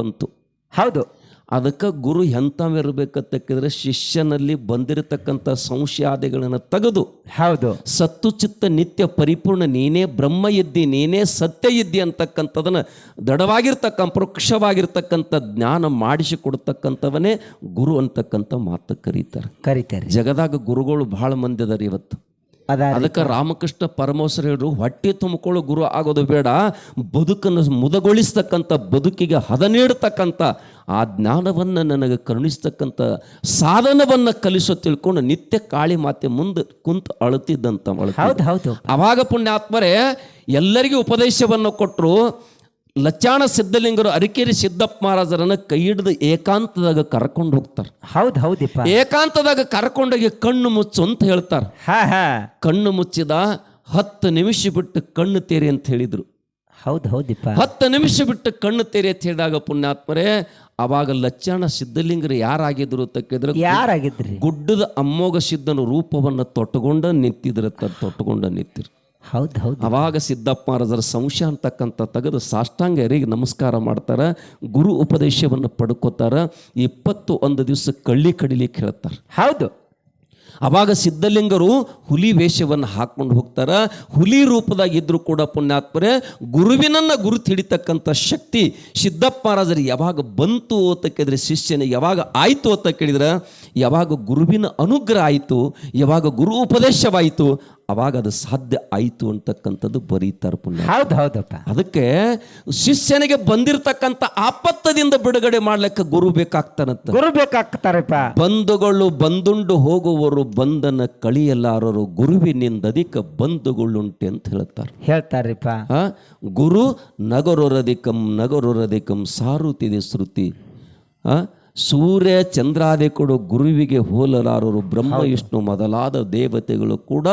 ಬಂತು. ಹೌದು. ಅದಕ್ಕೆ ಗುರು ಎಂಥವಿರ್ಬೇಕಂತಕ್ಕಿದ್ರೆ ಶಿಷ್ಯನಲ್ಲಿ ಬಂದಿರತಕ್ಕಂಥ ಸಂಶಯಾದಿಗಳನ್ನು ತೆಗೆದು. ಹೌದು. ಸತ್ತು ಚಿತ್ತ ನಿತ್ಯ ಪರಿಪೂರ್ಣ ನೀನೇ ಬ್ರಹ್ಮ ಇದ್ದಿ ನೀನೇ ಸತ್ಯ ಇದ್ದಿ ಅಂತಕ್ಕಂಥದನ್ನು ದೃಢವಾಗಿರ್ತಕ್ಕ ಪರೋಕ್ಷವಾಗಿರ್ತಕ್ಕಂಥ ಜ್ಞಾನ ಮಾಡಿಸಿ ಕೊಡ್ತಕ್ಕಂಥವನೇ ಗುರು ಅಂತಕ್ಕಂಥ ಮಾತು ಕರೀತಾರೆ. ಕರೀತಾರೆ. ಜಗದಾಗ ಗುರುಗಳು ಭಾಳ ಮಂದಿ ಅದಾರ ಇವತ್ತು. ಅದಕ್ಕೆ ರಾಮಕೃಷ್ಣ ಪರಮಹಂಸರು ಹೇಳಿದ್ರು ಹೊಟ್ಟೆ ತುಂಬಿಕೊಳ್ಳೋ ಗುರು ಆಗೋದು ಬೇಡ ಬದುಕನ್ನು ಮುದಗೊಳಿಸ್ತಕ್ಕಂಥ ಬದುಕಿಗೆ ಹದ ನೀಡತಕ್ಕಂಥ ಆ ಜ್ಞಾನವನ್ನು ನನಗೆ ಕರುಣಿಸ್ತಕ್ಕಂಥ ಸಾಧನವನ್ನು ಕಲಿಸೋ ತಿಳ್ಕೊಂಡು ನಿತ್ಯ ಕಾಳಿ ಮಾತೆ ಮುಂದೆ ಕುಂತು ಅಳುತ್ತಿದ್ದಂತ ಅಳುತ್ತಿದ್ದ. ಹೌದು ಹೌದು ಅವಾಗ ಪುಣ್ಯಾತ್ಮರೇ ಎಲ್ಲರಿಗೂ ಉಪದೇಶವನ್ನು ಕೊಟ್ಟರು ಲಚ್ಚಾಣ ಸಿದ್ಧಲಿಂಗರು ಅರಿಕೇರಿ ಸಿದ್ದಪ್ಪ ಮಹಾರಾಜರನ್ನ ಕೈ ಹಿಡಿದು ಏಕಾಂತದಾಗ ಕರ್ಕೊಂಡು ಹೋಗ್ತಾರೆ. ಹೌದು ಹೌದಿಪ್ಪ. ಏಕಾಂತದಾಗ ಕರ್ಕೊಂಡೋಗಿ ಕಣ್ಣು ಮುಚ್ಚು ಅಂತ ಹೇಳ್ತಾರೆ. ಹಾ ಹಾ. ಕಣ್ಣು ಮುಚ್ಚಿದ ಹತ್ತು ನಿಮಿಷ ಬಿಟ್ಟು ಕಣ್ಣು ತೇರಿ ಅಂತ ಹೇಳಿದ್ರು. ಹೌದು ಹೌದಿಪ್ಪ. ಹತ್ತು ನಿಮಿಷ ಬಿಟ್ಟು ಕಣ್ಣು ತೇರಿ ಅಂತ ಹೇಳಿದಾಗ ಪುಣ್ಯಾತ್ಮರೇ ಅವಾಗ ಲಚ್ಚಾಣ ಸಿದ್ಧಲಿಂಗರು ಯಾರಾಗಿದ್ರು ತಕ್ಕಿದ್ರು ಯಾರಾಗಿದ್ರಿ? ಗುಡ್ಡದ ಅಮ್ಮೋಗ ಸಿದ್ಧನ ರೂಪವನ್ನು ತೊಟ್ಟುಕೊಂಡ ನಿಂತಿದ್ರ ತೊಟ್ಟುಕೊಂಡ ನಿಂತಿರು ಹೌದು ಹೌದು. ಅವಾಗ ಸಿದ್ದಪ್ಪ ಅದರ ಸಂಶಯ ಅಂತಕ್ಕಂಥ ತೆಗೆದು ಸಾಷ್ಟಾಂಗ ಯಾರಿಗೆ ನಮಸ್ಕಾರ ಮಾಡ್ತಾರೆ ಗುರು ಉಪದೇಶವನ್ನು ಪಡ್ಕೋತಾರ ಇಪ್ಪತ್ತು ಒಂದು ದಿವಸ ಕಳ್ಳಿ ಕಡಿಲಿಕ್ಕೆ ಹೇಳ್ತಾರೆ. ಹೌದು. ಅವಾಗ ಸಿದ್ಧಲಿಂಗರು ಹುಲಿ ವೇಷವನ್ನು ಹಾಕ್ಕೊಂಡು ಹೋಗ್ತಾರೆ ಹುಲಿ ರೂಪದಾಗ ಇದ್ರು ಕೂಡ ಪುಣ್ಯಾತ್ಮರೇ ಗುರುವಿನನ್ನ ಗುರುತು ಹಿಡಿತಕ್ಕಂಥ ಶಕ್ತಿ ಸಿದ್ದಪ್ಪ ಮಹಾರಾಜರು ಯಾವಾಗ ಬಂತು ಅಂತ ಕೇಳಿದ್ರೆ ಶಿಷ್ಯನ ಯಾವಾಗ ಆಯಿತು ಅಂತ ಕೇಳಿದ್ರೆ ಯಾವಾಗ ಗುರುವಿನ ಅನುಗ್ರಹ ಆಯಿತು ಯಾವಾಗ ಗುರು ಉಪದೇಶವಾಯಿತು ಅವಾಗ ಅದು ಸಾಧ್ಯ ಆಯಿತು ಅಂತಕ್ಕಂಥದ್ದು ಬರೀತಾರೆ ಪುಣ್ಯ ಹೌದು ಹೌದಪ್ಪ. ಅದಕ್ಕೆ ಶಿಷ್ಯನಿಗೆ ಬಂದಿರತಕ್ಕಂಥ ಆಪತ್ತದಿಂದ ಬಿಡುಗಡೆ ಮಾಡ್ಲಿಕ್ಕೆ ಗುರು ಬೇಕಾಗ್ತಾನಂತ. ಗುರು ಬೇಕಾಗ್ತಾರಪ್ಪ. ಬಂಧುಗಳು ಬಂದುಂಡು ಹೋಗುವವರು ಬಂಧನ ಕಳಿಯಲಾರರು ಗುರುವಿನಿಂದಧಿಕ ಬಂಧುಗಳುಂಟೆ ಅಂತ ಹೇಳ್ತಾರೆ. ಹೇಳ್ತಾರಪ್ಪ? ಗುರು ನಗರೊರದಿಕಂ ನಗರೊರದಿಕಂ ಸಾರುತ್ತಿದೆ ಶ್ರುತಿ. ಆ? ಸೂರ್ಯ ಚಂದ್ರಾದಿಗಳು ಗುರುವಿಗೆ ಹೋಲಲಾರರು ಬ್ರಹ್ಮ ವಿಷ್ಣು ಮೊದಲಾದ ದೇವತೆಗಳು ಕೂಡ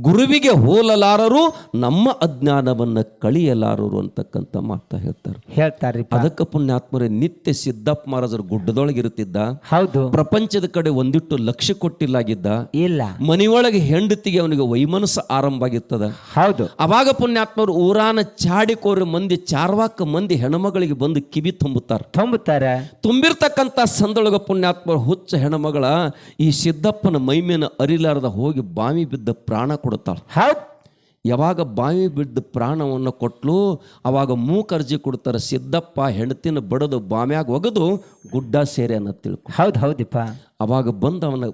ಗುರುವಿಗೆ ಹೋಲಲಾರರು ನಮ್ಮ ಅಜ್ಞಾನವನ್ನು ಕಳಿಯಲಾರರು ಅಂತಕ್ಕಂಥ ಮಾತಾ ಹೇಳ್ತಾರೆ. ಹೇಳ್ತಾರೆ ಅದಕ್ಕೆ ಪುಣ್ಯಾತ್ಮರೇ ನಿತ್ಯ ಸಿದ್ದಪ್ಪ ಮಹಾರಾಜರು ಗುಡ್ಡದೊಳಗಿರುತ್ತಿದ್ದ ಹೌದು. ಪ್ರಪಂಚದ ಕಡೆ ಒಂದಿಟ್ಟು ಲಕ್ಷ್ಯ ಕೊಟ್ಟಿಲ್ಲಾಗಿದ್ದ ಇಲ್ಲ. ಮನೆಯೊಳಗೆ ಹೆಂಡತಿಗೆ ಅವನಿಗೆ ವೈಮನಸ್ಸು ಆರಂಭ ಆಗಿರ್ತದ ಹೌದು. ಅವಾಗ ಪುಣ್ಯಾತ್ಮರು ಊರಾನ ಚಾಡಿಕೋರಿ ಮಂದಿ ಚಾರ್ವಾಕ ಮಂದಿ ಹೆಣಮಗಳಿಗೆ ಬಂದು ಕಿವಿ ತುಂಬುತ್ತಾರೆ. ತುಂಬುತ್ತಾರೆ. ತುಂಬಿರ್ತಕ್ಕಂಥ ಸಂದೊಳಗ ಪುಣ್ಯಾತ್ಮ ಹುಚ್ಚ ಹೆಣ್ಮಗಳ ಈ ಸಿದ್ದಪ್ಪನ ಮೈಮೇನ ಅರಿಲಾರದ ಹೋಗಿ ಬಾವಿ ಬಿದ್ದ ಪ್ರಾಣ ಕೊಡುತ್ತಾಳೆ. ಯಾವಾಗ ಬಾವಿ ಬಿದ್ದ ಪ್ರಾಣವನ್ನು ಕೊಟ್ಟಲು ಅವಾಗ ಮೂಕರ್ಜಿ ಕೊಡ್ತಾರೆ ಸಿದ್ದಪ್ಪ ಹೆಂಡತಿನ ಬಡದು ಬಾಮ್ಯಾಗ ಒಗದು ಗುಡ್ಡ ಸೇರೆ ಅನ್ನೋ ತಿಳ್ಕೊ. ಹೌದು ಹೌದಿಪ್ಪ. ಅವಾಗ ಬಂದು ಅವನ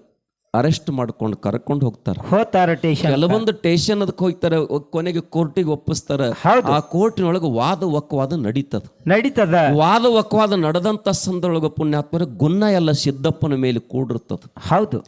ಅರೆಸ್ಟ್ ಮಾಡ್ಕೊಂಡು ಕರ್ಕೊಂಡು ಹೋಗ್ತಾರೆ. ಹೋಗ್ತಾರೆ ಟೇಷನ್ ಕೆಲವೊಂದು ಟೇಷನ್ ಅದಕ್ಕೆ ಹೋಗ್ತಾರೆ ಕೊನೆಗೆ ಕೋರ್ಟಿಗೆ ಒಪ್ಪಿಸ್ತಾರೆ. ಹೌದು. ಆ ಕೋರ್ಟಿನೊಳಗೆ ವಾದ ವಕ್ವಾದ ನಡೀತದ. ನಡೀತದ. ವಾದ ವಕ್ವಾದ ನಡೆದಂತ ಸಂದರ್ಭ ಪುಣ್ಯಾತ್ಮರ ಗುನ್ನ ಎಲ್ಲ ಸಿದ್ದಪ್ಪನ ಮೇಲೆ ಕೂಡಿರ್ತದ. ಹೌದು.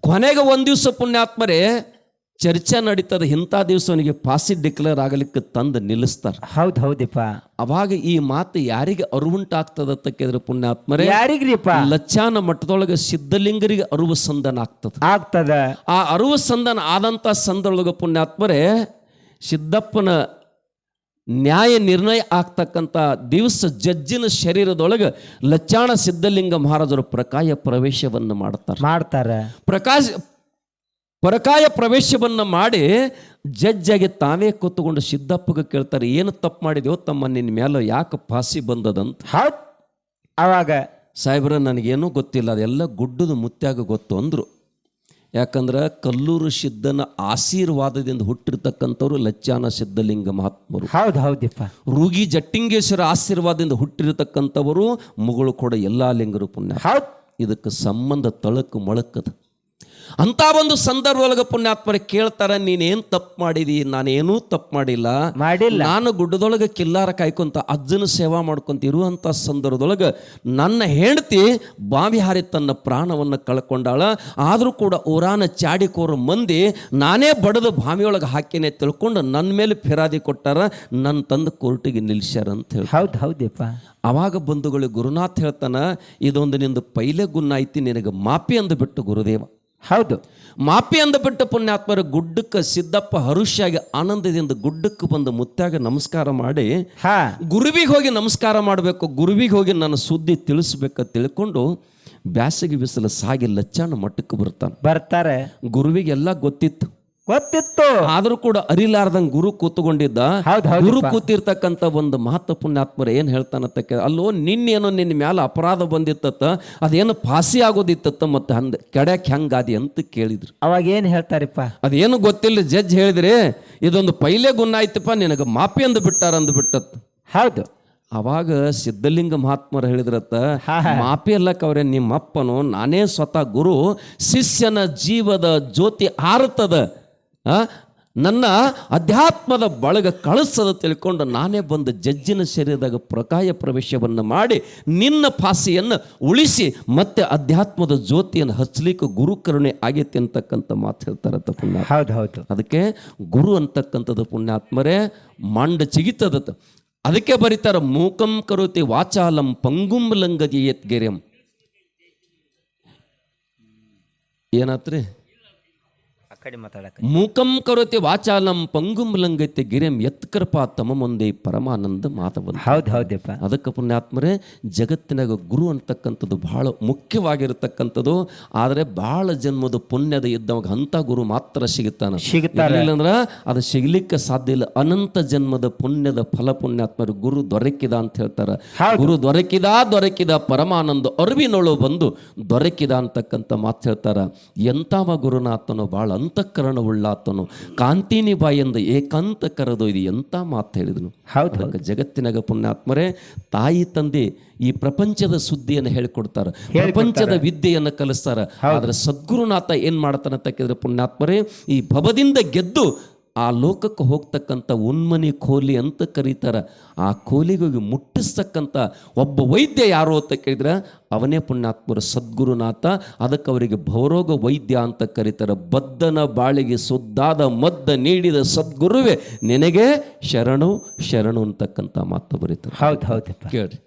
ಕೊನೆಗೆ ಒಂದ್ ದಿವಸ ಪುಣ್ಯಾತ್ಮರೇ ಚರ್ಚೆ ನಡೀತದ ಇಂಥ ದಿವಸ ಅವನಿಗೆ ಫಾಸಿ ಡಿಕ್ಲೇರ್ ಆಗಲಿಕ್ಕೆ ತಂದು ನಿಲ್ಲಿಸ್ತಾರೆ. ಹೌದು ಹೌದಿಪ್ಪ. ಅವಾಗ ಈ ಮಾತು ಯಾರಿಗೆ ಅರುವುಂಟಾಗ್ತದ ಅಂತ ಕೇಳಿದ್ರೆ ಪುಣ್ಯಾತ್ಮರೇ? ಯಾರಿಗ್ರಿಪ್ಪ? ಲಚ್ಚಾನ ಮಠದೊಳಗೆ ಸಿದ್ಧಲಿಂಗರಿಗೆ ಅರುವು ಸಂದನ ಆಗ್ತದ. ಆಗ್ತದ. ಆ ಅರುವು ಸಂದನ ಆದಂಥ ಸಂದೊಳಗ ಪುಣ್ಯಾತ್ಮರೇ ಸಿದ್ದಪ್ಪನ ನ್ಯಾಯ ನಿರ್ಣಯ ಆಗ್ತಕ್ಕಂಥ ದಿವಸ ಜಜ್ಜಿನ ಶರೀರದೊಳಗೆ ಲಚ್ಚಾಣ ಸಿದ್ಧಲಿಂಗ ಮಹಾರಾಜರು ಪ್ರಕಾಯ ಪ್ರವೇಶವನ್ನು ಮಾಡ್ತಾರೆ. ಮಾಡ್ತಾರೆ. ಪ್ರಕಾಶ ಪರಕಾಯ ಪ್ರವೇಶವನ್ನು ಮಾಡಿ ಜಜ್ಜಾಗಿ ತಾವೇ ಕೂತ್ಕೊಂಡು ಸಿದ್ದಪ್ಪಗೆ ಕೇಳ್ತಾರೆ ಏನು ತಪ್ಪು ಮಾಡಿದೆಯೋ ತಮ್ಮ ನಿನ್ನ ಮೇಲೆ ಯಾಕೆ ಫಾಸಿ ಬಂದದಂತ? ಆವಾಗ ಸಾಹೇಬ್ರ ನನಗೇನೂ ಗೊತ್ತಿಲ್ಲ ಅದೆಲ್ಲ ಗುಡ್ಡದ ಮುತ್ಯಾಗ ಗೊತ್ತು ಅಂದರು. ಯಾಕಂದ್ರೆ ಕಲ್ಲೂರು ಸಿದ್ಧನ ಆಶೀರ್ವಾದದಿಂದ ಹುಟ್ಟಿರ್ತಕ್ಕಂಥವ್ರು ಲಚ್ಚಾನ ಸಿದ್ಧಲಿಂಗ ಮಹಾತ್ಮರು. ಹೌದು ಹೌದಪ್ಪ ರೂಗಿ ಜಟ್ಟಿಂಗೇಶ್ವರ ಆಶೀರ್ವಾದದಿಂದ ಹುಟ್ಟಿರತಕ್ಕಂಥವರು ಮುಗಳು ಕೂಡ ಎಲ್ಲ ಲಿಂಗರು ಪುಣ್ಯ ಹೌದ್. ಇದಕ್ಕೆ ಸಂಬಂಧ ತಳಕು ಮೊಳಕದ. ಅಂತ ಒಂದು ಸಂದರ್ಭ ಒಳಗೆ ಪುಣ್ಯಾತ್ಮರ ಕೇಳ್ತಾರ ನೀನೇನು ತಪ್ಪು ಮಾಡಿದಿ? ನಾನೇನೂ ತಪ್ಪು ಮಾಡಿಲ್ಲ. ಮಾಡಿಲ್ಲ. ನಾನು ಗುಡ್ಡದೊಳಗೆ ಕಿಲ್ಲಾರ ಕಾಯ್ಕೊಂತ ಅಜ್ಜನ ಸೇವಾ ಮಾಡ್ಕೊಂತ ಇರುವಂತ ಸಂದರ್ಭದೊಳಗೆ ನನ್ನ ಹೆಂಡತಿ ಬಾವಿ ಹಾರಿ ತನ್ನ ಪ್ರಾಣವನ್ನು ಕಳ್ಕೊಂಡಾಳ. ಆದರೂ ಕೂಡ ಊರಾನ ಚಾಡಿಕೋರ ಮಂದಿ ನಾನೇ ಬಡದು ಬಾವಿಯೊಳಗೆ ಹಾಕಿನೇ ತಿಳ್ಕೊಂಡು ನನ್ನ ಮೇಲೆ ಫಿರಾದಿ ಕೊಟ್ಟಾರ. ನನ್ನ ತಂದು ಕೋರ್ಟಿಗೆ ನಿಲ್ಸ್ಯಾರ ಅಂತ ಹೇಳಿ ಹೌದು ಹೌದಪ್ಪ ಅವಾಗ ಬಂಧುಗಳು ಗುರುನಾಥ್ ಹೇಳ್ತಾನ ಇದೊಂದು ನಿಂದು ಪೈಲೆ ಗುಣ ಐತಿ ನಿನಗೆ ಮಾಪಿ ಅಂದುಬಿಟ್ಟು ಗುರುದೇವ. ಹೌದು. ಮಾಪಿ ಬಿಟ್ಟ ಪುಣ್ಯಾತ್ಮರು ಗುಡ್ಡಕ್ಕೆ ಸಿದ್ದಪ್ಪ ಹರುಷ್ಯಾಗಿ ಆನಂದದಿಂದ ಗುಡ್ಡಕ್ಕೆ ಬಂದು ಮುತ್ತಾಗ ನಮಸ್ಕಾರ ಮಾಡಿ ಹಾ. ಗುರುವಿಗೆ ಹೋಗಿ ನಮಸ್ಕಾರ ಮಾಡಬೇಕು ಗುರುವಿಗೆ ಹೋಗಿ ನನ್ನ ಸುದ್ದಿ ತಿಳಿಸ್ಬೇಕ ತಿಳ್ಕೊಂಡು ಬ್ಯಾಸಗಿ ಬಿಸಿಲು ಸಾಗಿ ಲಚ್ಚಾಣ ಮಟ್ಟಕ್ಕೆ ಬರ್ತಾನೆ. ಬರ್ತಾರೆ. ಗುರುವಿಗೆಲ್ಲ ಗೊತ್ತಿತ್ತು. ಗೊತ್ತಿತ್ತು. ಆದ್ರೂ ಕೂಡ ಅರಿಲಾರ್ದಂಗ್ ಗುರು ಕೂತ್ಕೊಂಡಿದ್ದ. ಗುರು ಕೂತಿರ್ತಕ್ಕಂತ ಒಂದು ಮಹತ್ವ ಪುಣ್ಯಾತ್ಮರ ಏನ್ ಹೇಳ್ತಾನತ್ತ ಕೇ- ಅಲ್ಲೋ ನಿನ್ನೇನೋ ನಿನ್ನ ಮ್ಯಾಲ ಅಪರಾಧ ಬಂದಿತ್ತತ್ತ ಅದೇನು ಫಾಸಿ ಆಗೋದಿತ್ತತ್ತ ಮತ್ತೆ ಹಂದ ಕೆಡ್ಯಾಕ್ ಹೆಂಗಾದಿ ಅಂತ ಕೇಳಿದ್ರು. ಅವಾಗ ಏನ್ ಹೇಳ್ತಾರಪ್ಪ? ಅದೇನು ಗೊತ್ತಿಲ್ಲ ಜಡ್ಜ್ ಹೇಳಿದ್ರಿ ಇದೊಂದು ಪೈಲೆ ಗುಣ ಆಯ್ತಪ್ಪ ನಿನಗೆ ಮಾಪಿ ಅಂದ ಬಿಟ್ಟಾರ ಅಂದ್ ಬಿಟ್ಟತ್. ಹೌದು. ಅವಾಗ ಸಿದ್ಧಲಿಂಗ ಮಹಾತ್ಮರು ಹೇಳಿದ್ರತ್ತ. ಮಾಪಿ ಅಲ್ಲಕ್ಕ ಅವ್ರೆ ನಿಮ್ಮಪ್ಪನು ನಾನೇ ಸ್ವತಃ ಗುರು ಶಿಷ್ಯನ ಜೀವದ ಜ್ಯೋತಿ ಆರುತ್ತದ? ನನ್ನ ಅಧ್ಯಾತ್ಮದ ಬಳಗ ಕಳಿಸದ ತಿಳ್ಕೊಂಡು ನಾನೇ ಬಂದು ಜಜ್ಜಿನ ಶರೀರದಾಗ ಪ್ರಕಾಯ ಪ್ರವೇಶವನ್ನು ಮಾಡಿ ನಿನ್ನ ಫಾಸಿಯನ್ನು ಉಳಿಸಿ ಮತ್ತೆ ಅಧ್ಯಾತ್ಮದ ಜ್ಯೋತಿಯನ್ನು ಹಚ್ಚಲಿಕ್ಕೆ ಗುರುಕರುಣೆ ಆಗೈತೆ ಅಂತಕ್ಕಂಥ ಮಾತು ಹೇಳ್ತಾರತ್ತ ಪುಣ್ಯ. ಹೌದು ಹೌದು. ಅದಕ್ಕೆ ಗುರು ಅಂತಕ್ಕಂಥದ್ದು ಪುಣ್ಯಾತ್ಮರೇ ಮಂಡ ಚಿಗಿತದ ಅದಕ್ಕೆ ಬರೀತಾರೆ ಮೂಕಂ ಕರೋತಿ ವಾಚಾಲಂ ಪಂಗುಂ ಲಂಗದಿ ಎತ್ಗೆರೆಂ ಏನಾತ್ರಿ? ಮೂಕಂ ಕರೋತಿ ವಾಚಾಲಂ ಪಂಗುಂ ಲಂಗೈತೆ ಗಿರೆಂ ಎತ್ಕೃಪಾ ತಮ ಮುಂದೆ ಪರಮಾನಂದ ಮಾತ ಬಂತು ಹೌದು ಹೌದಪ್ಪ ಅದಕ್ಕೆ ಪುಣ್ಯಾತ್ಮರೇ ಜಗತ್ತಿನಾಗ ಗುರು ಅಂತಕ್ಕಂಥದ್ದು ಬಹಳ ಮುಖ್ಯವಾಗಿರತಕ್ಕಂಥದ್ದು. ಆದರೆ ಬಹಳ ಜನ್ಮದ ಪುಣ್ಯದ ಇದ್ದವಾಗ ಅಂಥ ಗುರು ಮಾತ್ರ ಸಿಗುತ್ತಾನೆ. ಸಿಗುತ್ತಾರೆ. ಇಲ್ಲಂದ್ರೆ ಅದು ಸಿಗ್ಲಿಕ್ಕೆ ಸಾಧ್ಯ ಇಲ್ಲ. ಅನಂತ ಜನ್ಮದ ಪುಣ್ಯದ ಫಲ ಪುಣ್ಯಾತ್ಮರು ಗುರು ದೊರಕಿದ ಅಂತ ಹೇಳ್ತಾರ. ಗುರು ದೊರಕಿದ ದೊರಕಿದ ಪರಮಾನಂದ ಅರಿವಿನೊಳು ಬಂದು ದೊರಕಿದ ಅಂತಕ್ಕಂಥ ಮಾತು ಹೇಳ್ತಾರ. ಎಂತಾವ ಗುರುನಾಥನು ಬಹಳ ಅಂತಃಕರಣ ಉಳ್ಳಾತನು ಕಾಂತಿನಿ ಬಾಯಿಂದ ಏಕಾಂತ ಕರೆದು ಇದು ಎಂತ ಮಾತು ಹೇಳಿದನು? ಹೌದು. ಜಗತ್ತಿನಾಗ ಪುಣ್ಯಾತ್ಮರೇ ತಾಯಿ ತಂದೆ ಈ ಪ್ರಪಂಚದ ಸುದ್ದಿಯನ್ನು ಹೇಳಿಕೊಡ್ತಾರ. ಪ್ರಪಂಚದ ವಿದ್ಯೆಯನ್ನು ಕಲಿಸ್ತಾರ. ಆದ್ರೆ ಸದ್ಗುರುನಾಥ ಏನ್ ಮಾಡ್ತಾನ ತಕ್ಕಿದ್ರೆ ಪುಣ್ಯಾತ್ಮರೇ ಈ ಭವದಿಂದ ಗೆದ್ದು ಆ ಲೋಕಕ್ಕೆ ಹೋಗ್ತಕ್ಕಂಥ ಉನ್ಮನಿ ಕೋಲಿ ಅಂತ ಕರೀತಾರೆ. ಆ ಕೋಲಿಗೋಗಿ ಮುಟ್ಟಿಸ್ತಕ್ಕಂಥ ಒಬ್ಬ ವೈದ್ಯ ಯಾರು ಅಂತ ಕೇಳಿದ್ರೆ? ಅವನೇ ಪುಣ್ಯಾತ್ಮರ ಸದ್ಗುರುನಾಥ ಅದಕ್ಕೆ ಅವರಿಗೆ ಭವರೋಗ ವೈದ್ಯ ಅಂತ ಕರೀತಾರೆ. ಬದ್ದನ ಬಾಳಿಗೆ ಸುದ್ದಾದ ಮದ್ದ ನೀಡಿದ ಸದ್ಗುರುವೆ ನಿನಗೆ ಶರಣು ಶರಣು ಅಂತಕ್ಕಂಥ ಮಾತು ಬರೀತಾರೆ. ಹೌದು ಹೌದು ಕೇಳ್ರಿ.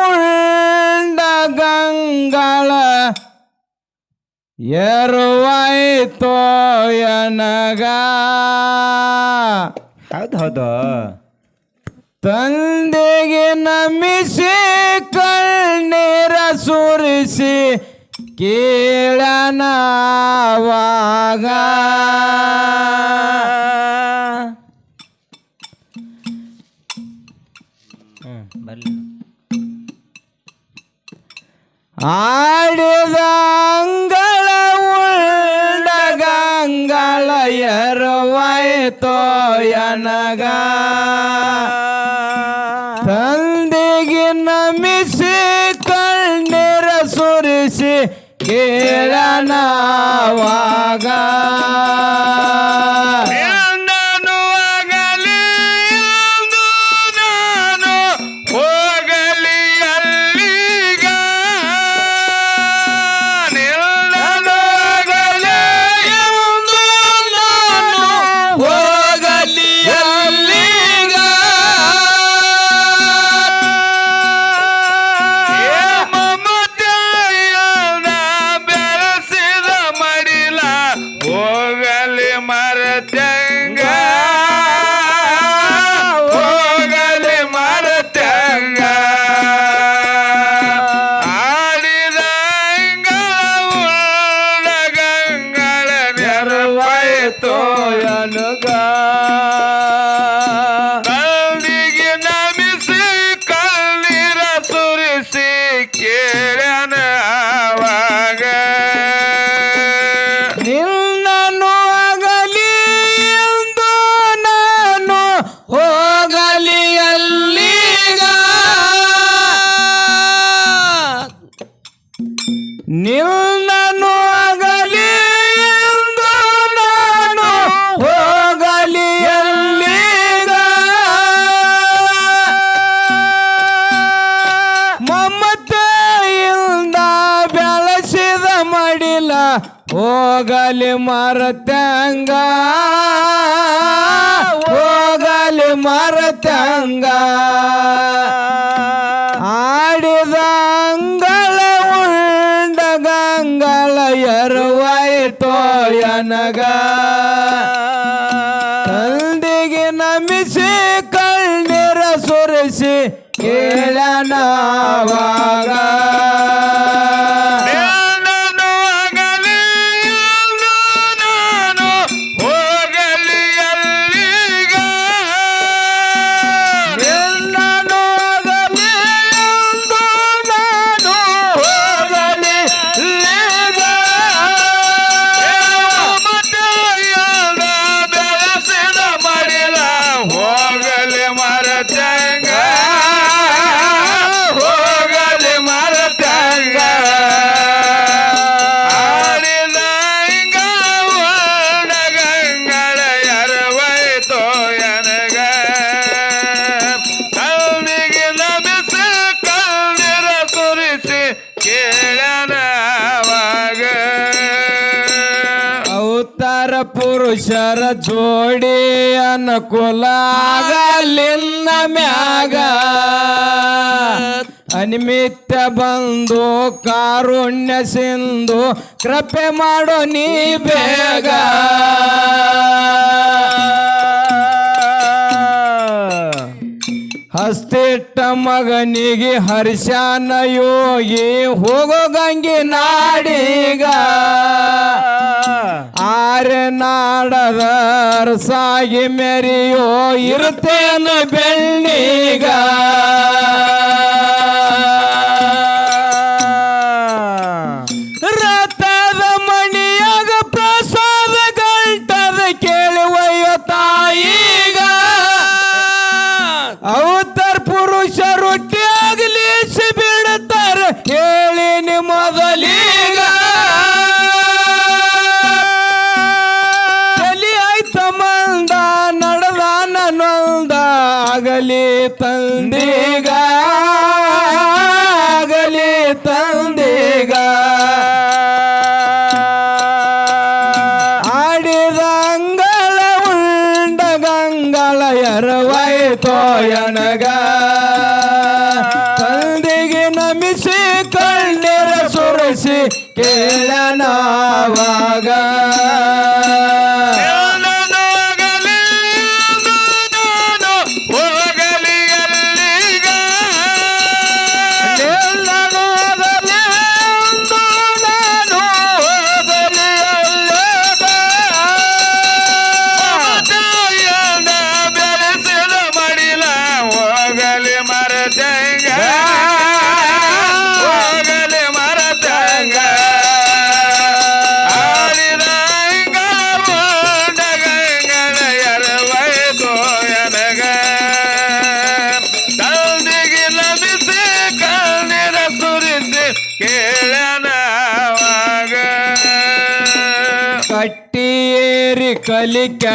ಉಂಡ ಗಂಗಳ ಎರುವಾಯ್ತೋ ಎನಗ ಹೌದು ಹೌದು. ತಂದೆಗೆ ನಮಿಸಿ ಕಣ್ಣೀರ ಸುರಿಸಿ ಕೇಳನವಾಗ. ಆಡಿದ ಅಂಗಳ ಉಳ್ಳ ಗಂಗಳ ಎರವಾಯ್ತೋ ಎನಗ ತಂದೆಗೆ ನಮಿಸಿ ಕಣ್ಣೀರ ಸುರಿಸಿ ಕೇಳನವಾಗ. ಮರತಂಗ ಹೋಗಲಿ ಮರತಂಗ ಆಡಿದಂಗಳ ಉಂಡಗಂಗಳ ಎರುವಾಯಿತೋಯನಗ ತಂದಿಗೆ ನಮಿಸಿ ಕಣ್ಣೀರ ಸುರಿಸಿ ಕೇಳನವಾಗ ಪುರುಷರ ಜೋಡಿ ಅನುಕೂಲ ಆಗಲಿನ್ನ ಮ್ಯಾಗ. ಅನಿಮಿತ್ತ ಬಂದು ಕಾರುಣ್ಯ ಸಿಂಧು ಕೃಪೆ ಮಾಡೋ ನೀ ಬೇಗ. ಹಸ್ತಿಟ್ಟ ಮಗನಿಗೆ ಹರ್ಷಾನ ಯೋಗಿ ಹೋಗೋ ಗಂಗೆ ನಾಡೀಗ. ಆರೆ ನಾಡದ ಅರಸಾಗಿ ಮೆರೆಯೋ ಇರ್ತೇನೆ ಬೆಳ್ಳಿಗ?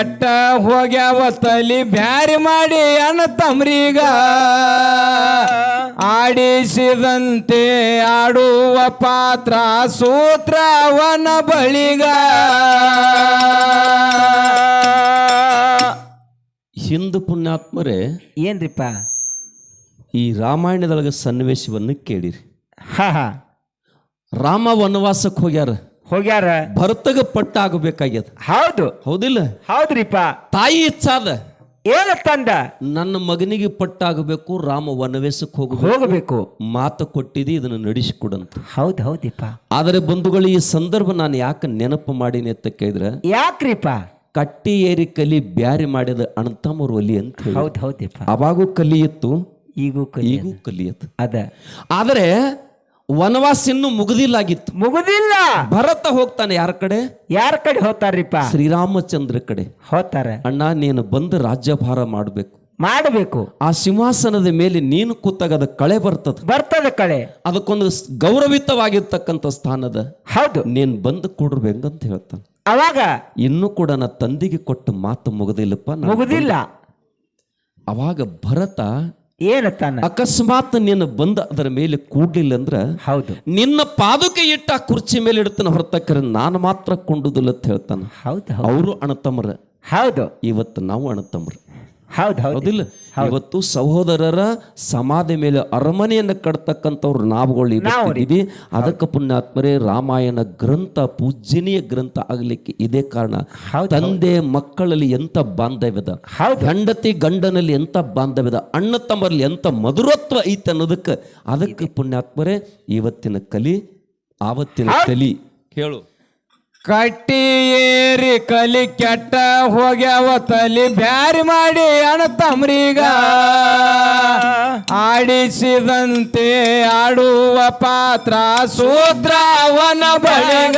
ಕೆಟ್ಟ ಹೋಗ್ಯಾವ ತಲಿ ಬ್ಯಾರಿ ಮಾಡಿ ಅಣ್ಣ ತಮ್ರೀಗ. ಆಡಿಸಿದಂತೆ ಆಡುವ ಪಾತ್ರ ಸೂತ್ರವನ ಬಳಿಗ. ಹಿಂದೂ ಪುಣ್ಯಾತ್ಮರೇ ಏನ್ರಿಪ್ಪ? ಈ ರಾಮಾಯಣದೊಳಗೆ ಸನ್ನಿವೇಶವನ್ನು ಕೇಳಿರಿ. ಹಾ ಹಾ. ರಾಮ ವನವಾಸಕ್ಕೆ ಹೋಗ್ಯಾರ. ಹೋಗ್ಯಾರ? ಭರತಗ ಪಟ್ಟ ಆಗಬೇಕಾಗ್ಯದ ಹೌದು. ಹೌದಿಲ್ಲ? ಹೌದ್ರಿಪ್ಪ. ತಾಯಿ ಇಚ್ಛಾದ. ಏನ ತಂದ? ನನ್ನ ಮಗನಿಗೆ ಪಟ್ಟಾಗಬೇಕು ರಾಮ ವನವೇಶಕ್ಕೆ ಹೋಗಬೇಕು. ಹೋಗಬೇಕು. ಮಾತು ಕೊಟ್ಟಿದೆ ಇದನ್ನು ನಡೆಸಿಕೊಡಂತ ಹೌದು ಹೌದಿಪ್ಪ. ಆದರೆ ಬಂಧುಗಳು ಈ ಸಂದರ್ಭ ನಾನು ಯಾಕೆ ನೆನಪು ಮಾಡೀನಿ ಅಂತ ಕೇಳಿದ್ರೆ ಯಾಕ್ರಿಪ್ಪ? ಕಟ್ಟಿ ಏರಿ ಕಲಿ ಬ್ಯಾರಿ ಮಾಡಿದ ಅಣತಮ್ಮರು ಒಲಿ ಅಂತ ಹೇಳಿ. ಹೌದ್ ಹೌದಿಪ್ಪ. ಅವಾಗೂ ಕಲಿಯಿತ್ತು ಈಗೂ ಕಲಿ ಈಗೂ ಕಲಿಯತ್ತು ಅದ. ಆದರೆ ವನವಾಸ ಇನ್ನು ಮುಗುದಿಲ್ಲ. ಆಗಿತ್ತು ಮುಗುದಿಲ್ಲ ಭರತ ಹೋಗ್ತಾನೆ ಯಾರ ಕಡೆ? ಯಾರ ಕಡೆ ಹೋಗ್ತಾರ್ರಿಪ್ಪ ಶ್ರೀರಾಮಚಂದ್ರ ಕಡೆ. ಹೋಗ್ತಾರೆ. ಅಣ್ಣ ನೀನು ಬಂದು ರಾಜ್ಯಭಾರ ಮಾಡಬೇಕು. ಮಾಡಬೇಕು. ಆ ಸಿಂಹಾಸನದ ಮೇಲೆ ನೀನು ಕೂತಾಗ ಅದ ಕಳೆ ಬರ್ತದ. ಬರ್ತದ ಕಳೆ. ಅದಕ್ಕೊಂದು ಗೌರವಿತವಾಗಿರ್ತಕ್ಕಂಥ ಸ್ಥಾನದ. ಹೌದು. ನೀನ್ ಬಂದು ಕೊಡ್ಬೇಕಂತ ಹೇಳ್ತಾನೆ. ಅವಾಗ? ಇನ್ನು ಕೂಡ ನಾ ತಂದಿಗೆ ಕೊಟ್ಟ ಮಾತು ಮುಗುದಿಲ್ಲಪ್ಪ. ಮುಗುದಿಲ್ಲ. ಅವಾಗ ಭರತ ಏನ ತಾನ ಅಕಸ್ಮಾತ್ ನೀನು ಬಂದ ಅದರ ಮೇಲೆ ಕೂಡ್ಲಿಲ್ಲ ಅಂದ್ರ ಹೌದು. ನಿನ್ನ ಪಾದುಕೆ ಇಟ್ಟ ಆ ಕುರ್ಚಿ ಮೇಲೆ ಇಡ್ತಾನೆ ಹೊರತಕ್ಕರೆ ನಾನು ಮಾತ್ರ ಕೊಂಡುದಿಲ್ಲ ಅಂತ ಹೇಳ್ತಾನೆ. ಹೌದು ಹೌದು. ಅವರು ಅಣತಮ್ಮರ. ಹೌದು. ಇವತ್ತು ನಾವು ಅಣತಮ್ಮರ. ಹೌದ್ ಹೌದು. ಹೌದಿಲ್ಲ. ಇವತ್ತು ಸಹೋದರರ ಸಮಾಧಿ ಮೇಲೆ ಅರಮನೆಯನ್ನು ಕಟ್ತಕ್ಕಂಥವ್ರು ನಾವುಗಳು ಇವತ್ತಿದ್ದೀವಿ ಅದಕ್ಕೆ ಪುಣ್ಯಾತ್ಮರೇ ರಾಮಾಯಣ ಗ್ರಂಥ ಪೂಜ್ಯನೀಯ ಗ್ರಂಥ ಆಗಲಿಕ್ಕೆ ಇದೇ ಕಾರಣ. ಹೌದ್ ತಂದೆ ಮಕ್ಕಳಲ್ಲಿ ಎಂಥ ಬಾಂಧವ್ಯದ? ಹೌದು. ಹೆಂಡತಿ ಗಂಡನಲ್ಲಿ ಎಂಥ ಬಾಂಧವ್ಯದ? ಅಣ್ಣ ತಮ್ಮರಲ್ಲಿ ಎಂಥ ಮಧುರತ್ವ ಐತೆ ಅನ್ನೋದಕ್ಕೆ ಅದಕ್ಕೆ ಪುಣ್ಯಾತ್ಮರೇ ಇವತ್ತಿನ ಕಲಿ ಆವತ್ತಿನ ಕಲಿ. ಹೇಳು ಕಟ್ಟಿ ಏರಿ ಕಲಿ ಕೆಟ್ಟ ಹೋಗ್ಯಾವ ತಲಿ ಬ್ಯಾರಿ ಮಾಡಿ ಅಣ ತಮ್ರೀಗ. ಆಡಿಸಿದಂತೆ ಆಡುವ ಪಾತ್ರ ಸೂತ್ರವನ ಬಳಿಗ.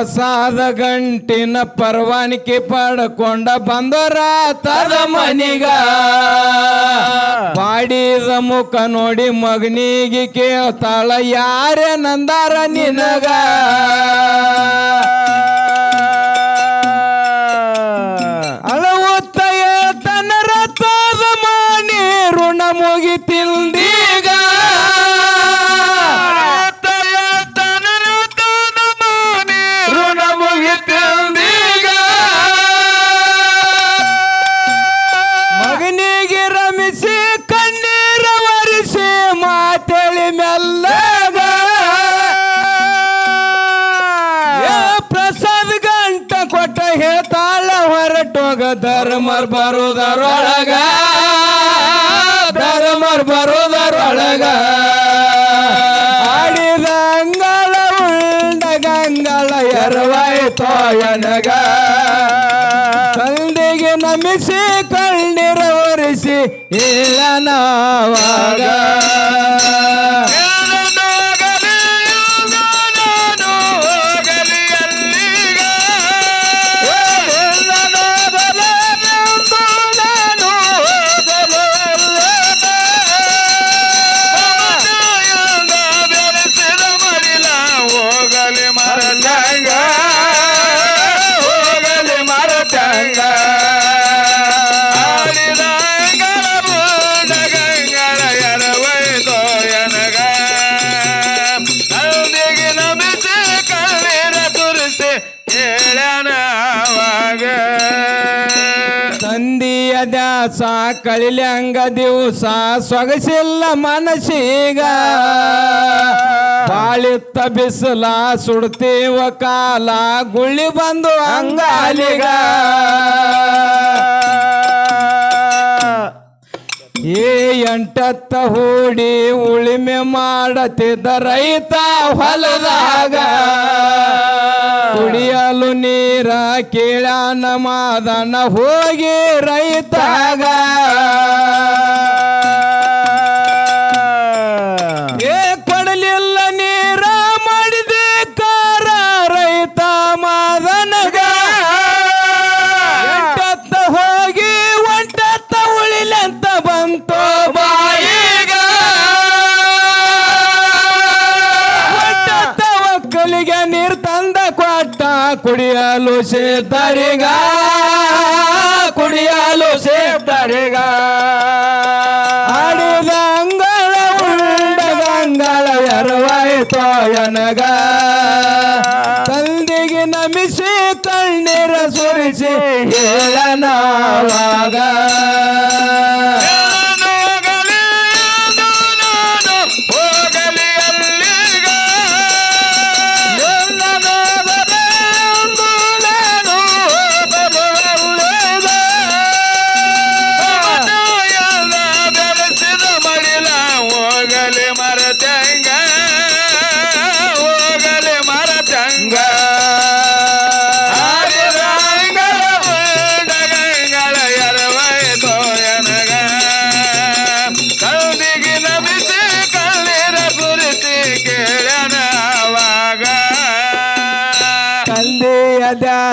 ಪ್ರಸಾದ ಗಂಟಿನ ಪರವಾನಿಕೆ ಪಡ್ಕೊಂಡ ಬಂದರ ತದ ಮನಿಗ. ಬಾಡಿದ ಮುಖ ನೋಡಿ ಮಗನಿಗೆ ಕೇಳ್ತಾಳ, ಯಾರೇ ನಂದಾರ ನಿನಗ? ಹೇಳ್ತಾಳ ಹೊರಟೋಗ ಧರ್ಮರ್ ಬರುವುದರೊಳಗ ಧರ್ಮರ್ ಬರುವುದರೊಳಗ ಆಡಿದ ಅಂಗಳ ಉಂಡ ಗಂಗಳ ಎರವಾಯ್ತೋ ಎನಗ ತಂದೆಗೆ ನಮಿಸಿ ಕಣ್ಣೀರ ಒರೆಸಿ ಇಲ್ಲನವಾಗ ಹೋಗಲಿ ದಾಸ ಕಳಿಲ್ಯಂಗ ದಿವಸ ಸೊಗಸಿಲ್ಲ ಮನಸ್ಸೀಗ. ಬಾಳಿತ್ತ ಬಿಸಿಲ ಸುಡ್ತೀವ ಕಾಲ, ಗುಳ್ಳಿ ಬಂದು ಅಂಗಾಲಿಗ. ಏ ಎಂಟತ್ತ ಹೂಡಿ ಉಳಿಮೆ ಮಾಡತಿದ್ದ ರೈತ ಹೊಲದಾಗ. ಕುಡಿಯಲು ನೀರ ಕೇಳ ನಮಾದನ ಹೋಗಿ ರೈತಾಗ. ಕುಡಿಯಲು ಸೇತರಿಗ ಕುಡಿಯಲು ಸೇತರಿಗ ಆಡಿದ ಅಂಗಳ ಉಂಡ ಗಂಗಳ ಎರವಾಯ್ತೋ ಎನಗ. ತಂದೆಗೆ ನಮಿಸಿ, ಕಣ್ಣೀರ ಸುರಿಸಿ, ಹೇಳನವಾಗ.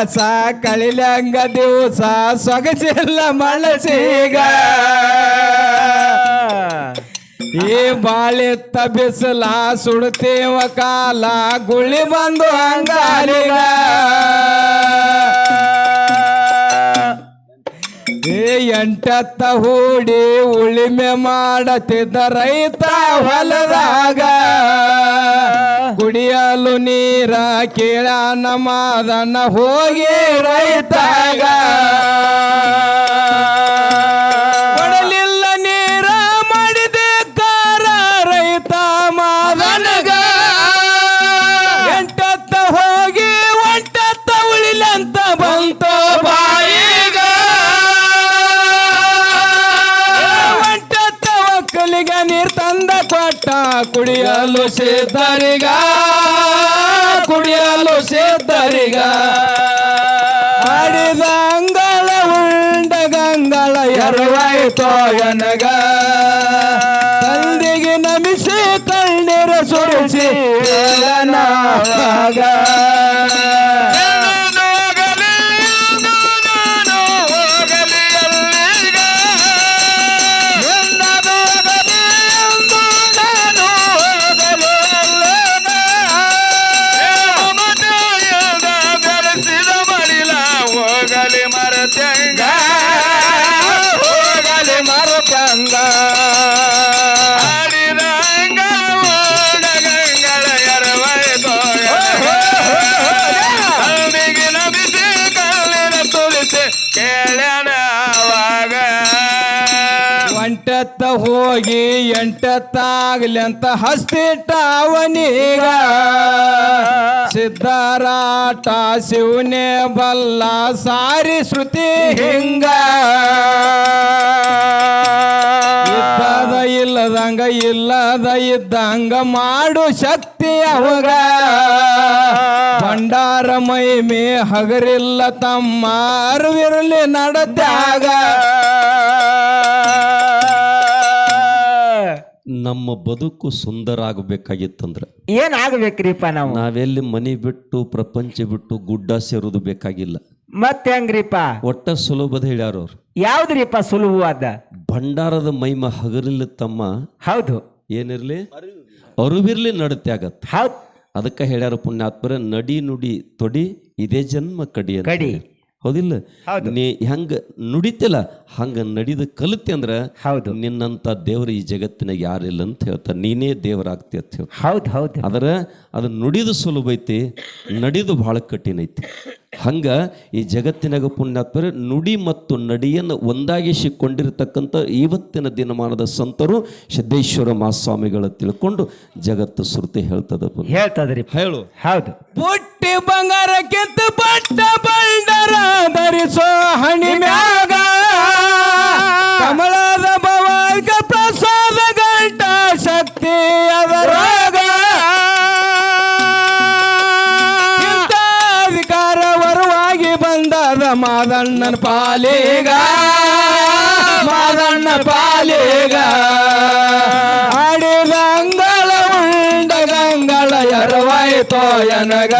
ದಾಸ ಕಳಿಲಂಗ ದಿವಸ, ಸೊಗಸಿಲ್ಲ ಮನಸ್ಸೀಗ ಈ ಬಾಳೆ ಬಿಸಿಲ ಸುಡ್ತೇವ ಕಾಲ ಗುಳಿ ಬಂದು ಏ ಎಂಟತ್ತ ಹೂಡಿ ಉಳಿಮೆ ಮಾಡತಿದ್ದ ರೈತ ಹೊಲದಾಗ. ಕುಡಿಯಲು ನೀರ ಕೇಳ ಮಾದನ ಹೋಗಿ ರೈತಾಗ. ಕುಡಿಯಲು ಸಿದ್ಧರಿಗ ಕುಡಿಯಲು ಸಿದ್ಧರಿಗ ಆಡಿದ ಅಂಗಳ ಉಂಡ ಗಂಗಳ ಎರವಾಯ್ತೋ ಎನಗ ತಂದಿಗೆ ನಮಿಸಿ ಕಣ್ಣೀರ ಸುರಿಸಿ ಏಳನಾಗ. ಹೋಗಿ ಎಂಟತ್ತಾಗ್ಲಿ ಅಂತ ಹಸ್ತಿಟ್ಟವನೀಗ. ಸಿದ್ಧರಾಟ ಶಿವನೇ ಬಲ್ಲ ಸಾರಿ ಶ್ರುತಿ ಹಿಂಗ. ಇದ್ದದ ಇಲ್ಲದಂಗ ಇಲ್ಲದ ಇದ್ದಂಗ ಮಾಡು ಶಕ್ತಿ ಅವಗ. ಭಂಡಾರ ಮೇ ಹಗರಿಲ್ಲ ತಮ್ಮ ಅರಿವಿರಲಿ ನಡತ್ಯಾಗ. ನಮ್ಮ ಬದುಕು ಸುಂದರ ಆಗಬೇಕಾಗಿತ್ತಂದ್ರೆ ಏನ್ ಆಗ್ಬೇಕ್ರಿಪ್ಪ ನಾವು? ನಾವೆಲ್ಲಿ ಮನೆ ಬಿಟ್ಟು ಪ್ರಪಂಚ ಬಿಟ್ಟು ಗುಡ್ಡ ಸೇರೋದು ಬೇಕಾಗಿಲ್ಲ. ಮತ್ತೆ ಹೆಂಗ್ರಿಪ್ಪ? ಒಟ್ಟ ಸುಲಭದ ಹೇಳ್ಯಾರ ಅವ್ರು. ಯಾವ್ದ್ರಿಪ್ಪ ಸುಲಭವಾದ ಭಂಡಾರದ ಮೈಮ ಹಗರಿಲ್ಲ ತಮ್ಮ ಹೌದು. ಏನಿರ್ಲಿ? ಅರುವಿರ್ಲಿ ನಡತೆ ಆಗತ್ತ ಹೌದ್. ಅದಕ್ಕೆ ಹೇಳ್ಯಾರ ಪುಣ್ಯಾತ್ಮರ ನಡಿ ನುಡಿ ತೊಡಿ ಇದೇ ಜನ್ಮ ಕಡಿ ಅಂತ ಕಡಿ. ಹೌದಿಲ್ಲ? ಹೌದು. ನೀ ಹೆಂಗ ನುಡಿತಿಲ್ಲ ಹಂಗ ನಡಿದು ಕಲಿತೆ ಅಂದ್ರ ಹೌದು. ನಿನ್ನಂತ ದೇವರು ಈ ಜಗತ್ತಿನಾಗ ಯಾರಿಲ್ಲ ಅಂತ ಹೇಳ್ತಾರೆ. ನೀನೇ ದೇವರಾಗ್ತಿ ಅಂತ ಹೇಳ್ತಾರೆ. ಹೌದು ಹೌದು. ಅದರ ಅದು ನುಡಿದು ಸುಲಭ ಐತಿ ನಡಿದು ಬಹಳ ಕಠಿಣ ಐತಿ. ಹಂಗ ಈ ಜಗತ್ತಿನಾಗ ಪುಣ್ಯಾತ್ಮರು ನುಡಿ ಮತ್ತು ನಡಿಯನ್ನು ಒಂದಾಗಿಸಿಕೊಂಡಿರತಕ್ಕಂಥ ಇವತ್ತಿನ ದಿನಮಾನದ ಸಂತರು ಸಿದ್ದೇಶ್ವರ ಮಹಾಸ್ವಾಮಿಗಳ ತಿಳ್ಕೊಂಡು ಜಗತ್ತು ಶ್ರುತಿ ಹೇಳ್ತದ ಹೇಳ್ತದ್ರಿ ಹೇಳು. ಹೌದು. ಪುಟ್ಟಿ ಬಂಗಾರ ಕಿತ್ತು ಬಟ್ಟ ಬಂಡರ ಧರಿಸೋ ಹಣಿ ಮ್ಯಾಗ ಮಾದಣ್ಣನ ಪಾಲೇಗ ಮಾದಣ್ಣ ಪಾಲೇಗ. ಆಡಿದ ಅಂಗಳ ಉಂಡ ಗಂಗಳ ಎರವಾಯ್ತೋ ಎನಗ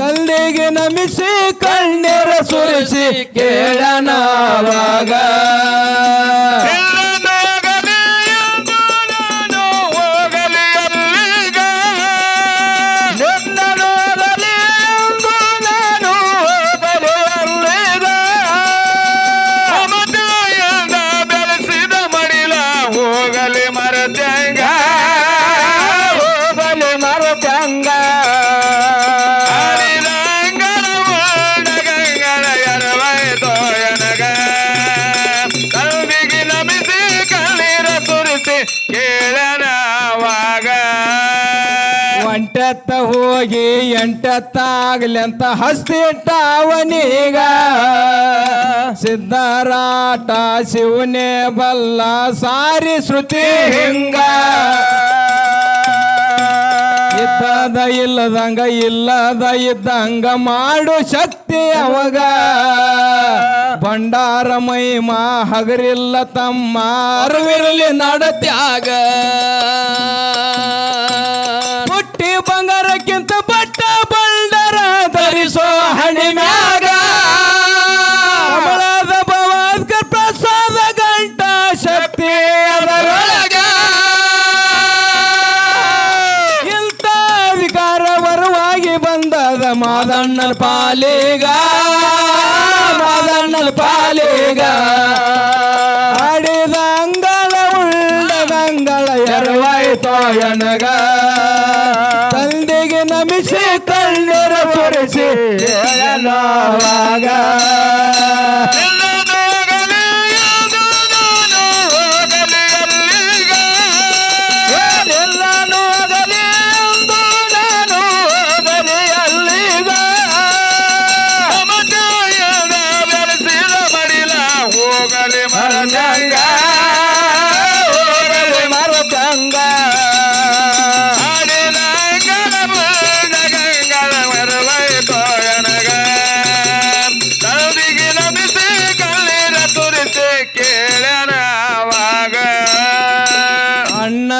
ತಂದೆಗೆ ನಮಿಸಿ ಕಣ್ಣೀರ ಸುರಿಸಿ ಕೇಳನವಾಗ. ಒಂಟತ್ತ ಹೋಗಿ ಎಂಟತ್ತಾಗಲಿ ಅಂತ ಹಸ್ತಿಟ್ಟ ಅವನೀಗ ಸಿದ್ಧರಾಟ ಶಿವನೇ ಬಲ್ಲ ಸಾರಿ ಶ್ರುತಿ ಹಿಂಗ. ಇದ್ದದ ಇಲ್ಲದಂಗ ಇಲ್ಲದ ಇದ್ದಂಗ ಮಾಡು ಶಕ್ತಿ ಅವಾಗ. ಭಂಡಾರ ಮೈಮಾ ಹಗರಿಲ್ಲ ತಮ್ಮ ಅರಿವಿರಲಿ ನಡತ್ಯಾಗ. ಬಂಗಾರಕ್ಕಿಂತ ಬಟ್ಟ ಬಂಡರ ಧರಿಸೋ ಹಣಿ ಮ್ಯಾಗ. ಕಮಲದ ಭವಾದ್ಕ ಪ್ರಸಾದ ಗಂಟ ಶಕ್ತಿ ಅದರೊಳಗ. ಇಂಥ ವಿಕಾರ ವರವಾಗಿ ಬಂದದ ಮಾದಣ್ಣನ ಪಾಲಿಗ. ಮಾದಣ್ಣನ ಪಾಲಿಗ. ಆಡಿದ ಅಂಗಳ ಉಳ್ಳದಂಗಳ ಎರವಾಯ್ತೋ ಎನಗ ನಮಿಸಿ ಕಣ್ಣೀರ ಸುರಿಸಿ ಕೇಳನವಾಗ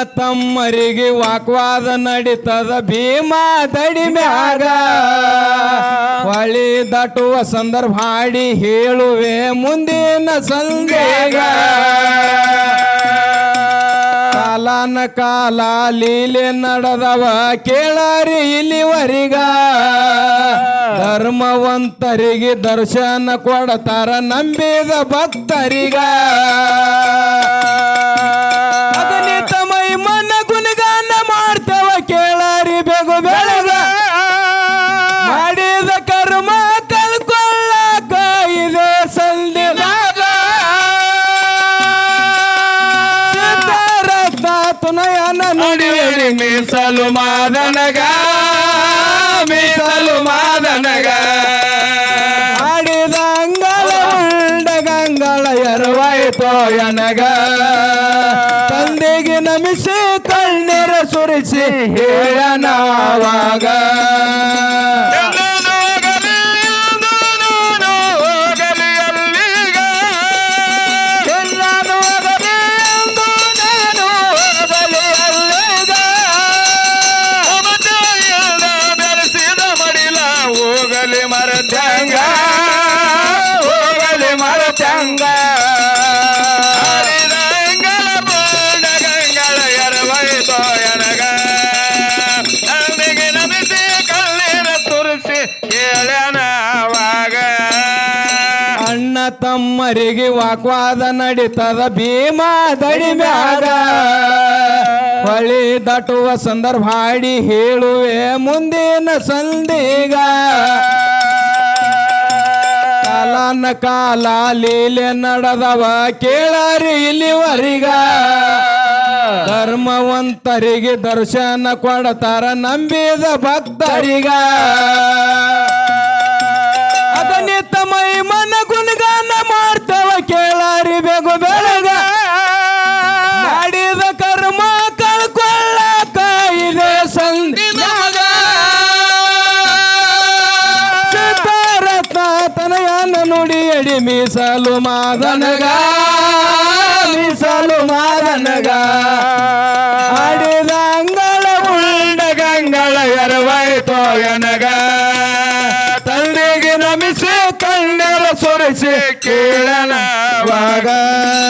ತಮ್ಮರಿಗೆ ವಾಕ್ವಾದ ನಡೀತದ ಭೀಮಾ ದಡಿ ಹೊಳಿ ದಟ್ಟುವ ಸಂದರ್ಭ ಹಾಡಿ ಹೇಳುವೆ ಮುಂದಿನ ಸಂದೇಗ. ಕಾಲನ ಕಾಲ ಲೀಲೆ ನಡೆದವ ಕೇಳರಿ ಇಲ್ಲಿವರಿಗ. ಧರ್ಮವಂತರಿಗೆ ದರ್ಶನ ಕೊಡತಾರ ನಂಬಿದ ಭಕ್ತರಿಗ. ಮನ ಗುಣಗಾನ ಮಾಡ್ತೇವ ಕೇಳಾರಿ ಬೇಗು ಬೆಳಗ ಮಾಡಿದ ಕರ್ಮ ಕಲ್ಕೊಳ್ಳಕ ಇದೆ ಸಂದಿದಾಗ ನಯನ ತುನಯನ ಮೀಸಲು ಮಾದನಗ ಮೀಸಲು ಮಾದನಗ. ಮಾಡಿದ ಅಂಗಳ ಉಂಡ ಗಂಗಳ ಎರವಾಯ್ತೋ ಎನಗ. ಹೇಳನವಾಗ ತಮ್ಮರಿಗೆ ವಾಕ್ವಾದ ನಡೀತದ ಭೀಮಾ ದಡಿ ಮ್ಯಾಗ. ಹೊಳಿ ದಾಟುವ ಸಂದರ್ಭ ಹಾಡಿ ಹೇಳುವೆ ಮುಂದಿನ ಸಂದಿಗ ಕಾಲನ ಕಾಲ ಲೀಲೆ ನಡೆದವ ಕೇಳರಿ ಇಲ್ಲಿವರಿಗ. ಧರ್ಮವಂತರಿಗೆ ದರ್ಶನ ಕೊಡತಾರ ನಂಬಿದ ಭಕ್ತರಿಗ. ಅದನ್ನಿತ್ತ ಮೈ ಕೇಳಾರಿ ಬೇಗ ಬೆಳಗ. ಮಾಡಿದ ಕರ್ಮ ಕಳ್ಕೊಳ್ಳಕ ಇದೆ ಸಂದಿನಾಗ ಸಿದ್ಧಾರಥ ನುಡಿ ನುಡಿಯಡಿ ಮೀಸಲು ಮಾದನಗ. ಮೀಸಲು ಮಾದನಗ. ಆಡಿದ ಅಂಗಳ ಉಂಡ ಗಂಗಳ ಎರವಾಯ್ತೋ ಎನಗ ತಂದೆಗೆ ನಮಿಸಿ ಕಣ್ಣೆರ ಸುರಿಸಿ ಕೇಳನವಾಗ ಎಲ್ಲದೋಗಲಿ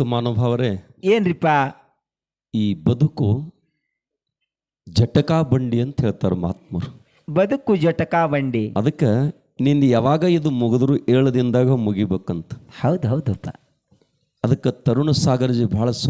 ಅದಕ್ಕೆ ಮಾನವರೇ ಏನ್ರಿಪ್ಪ? ಈ ಬದುಕು ಜಟಕಾ ಬಂಡಿ ಅಂತ ಹೇಳ್ತಾರೆ ಮಹಾತ್ಮರು. ಬದುಕು ಜಟಕಾ ಬಂಡಿ. ಅದಕ್ಕೆ ನಿಂದು ಯಾವಾಗ ಇದು ಮುಗಿದ್ರು ಏಳು ದಿನದಾಗ ಮುಗಿಬೇಕಂತ. ಹೌದು ಹೌದಪ್ಪ. ಅದಕ್ಕೆ ತರುಣ ಸಾಗರ್ಜಿ ಬಹಳ ಸುಂದರ